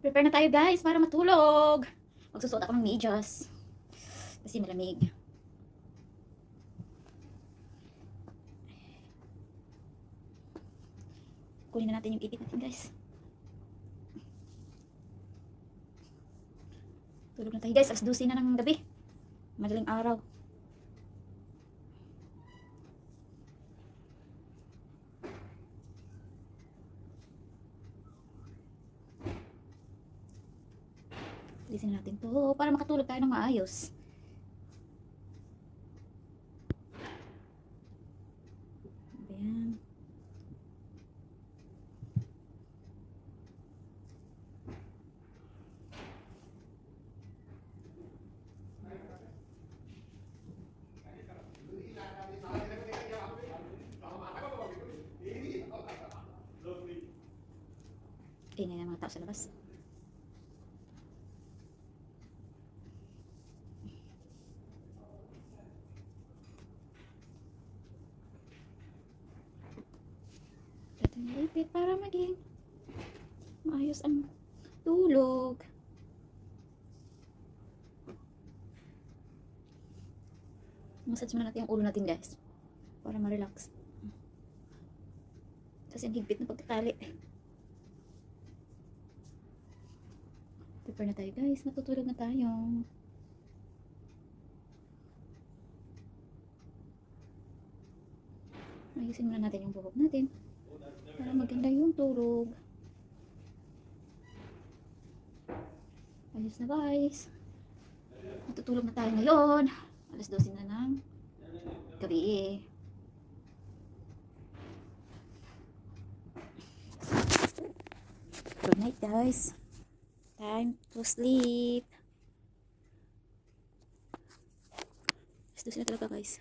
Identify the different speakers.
Speaker 1: Prepare na tayo guys para matulog. Magsusuot ako ng medyas. Kasi malamig. Kunin na natin yung ipit natin guys. Tulog na tayo guys. Alas 12 na ng gabi. Madaling araw. Alisin natin to para makatulog tayo ng maayos. Ayan. Ingay ng mga tao sa labas. Ito yung ipit para maging maayos ang tulog. Massage muna natin yung ulo natin guys. Para ma-relax. Kasi ang higpit na pagkatali. Prepare na tayo guys. Natutulog na tayo. Ayusin muna natin yung buhok natin. Tulog. Ayos na guys. Matutulog na tayo ngayon. Alas 12 na ng gabi. Good night guys. Time to sleep. Alas 12 na talaga guys.